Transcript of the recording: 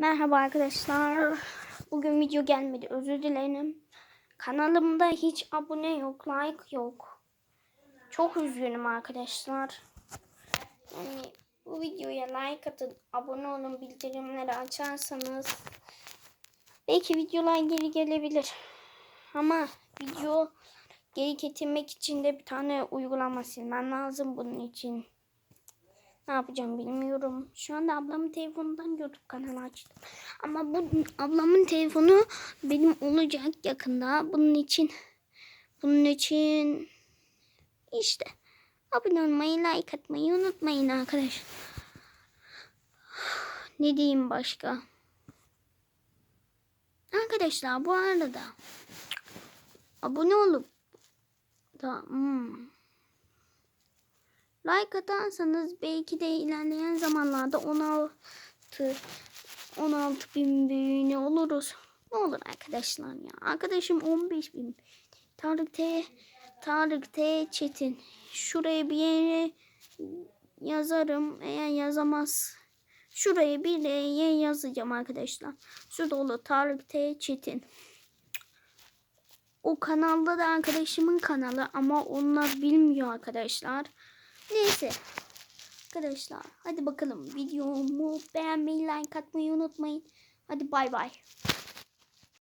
Merhaba arkadaşlar. Bugün video gelmedi. Özür dilerim. Kanalımda hiç abone yok, like yok. Çok üzgünüm arkadaşlar. Yani bu videoya like atın, abone olun, bildirimleri açarsanız belki videolar geri gelebilir. Ama video geri getirmek için de bir tane uygulama silmem lazım bunun için. Ne yapacağım bilmiyorum. Şu anda ablamın telefonundan YouTube kanalı açtım. Ama bu ablamın telefonu benim olacak yakında. Bunun için bunun için işte abone olmayı, like atmayı unutmayın arkadaşlar. Ne diyeyim başka? Arkadaşlar bu arada abone olup da hmm, Like atarsanız belki de ilerleyen zamanlarda 16 16 bin beğeni oluruz. Ne olur arkadaşlar ya. Arkadaşım 15 bin. Tarık T Tarık T Çetin. Şuraya bir yere yazarım. Eğer yazamaz şuraya bir yere yazacağım arkadaşlar. Şu dolu Tarık T Çetin. O kanalda da arkadaşımın kanalı ama onlar bilmiyor arkadaşlar. Neyse. Arkadaşlar hadi bakalım videomu beğenmeyi like atmayı unutmayın. Hadi bay bay.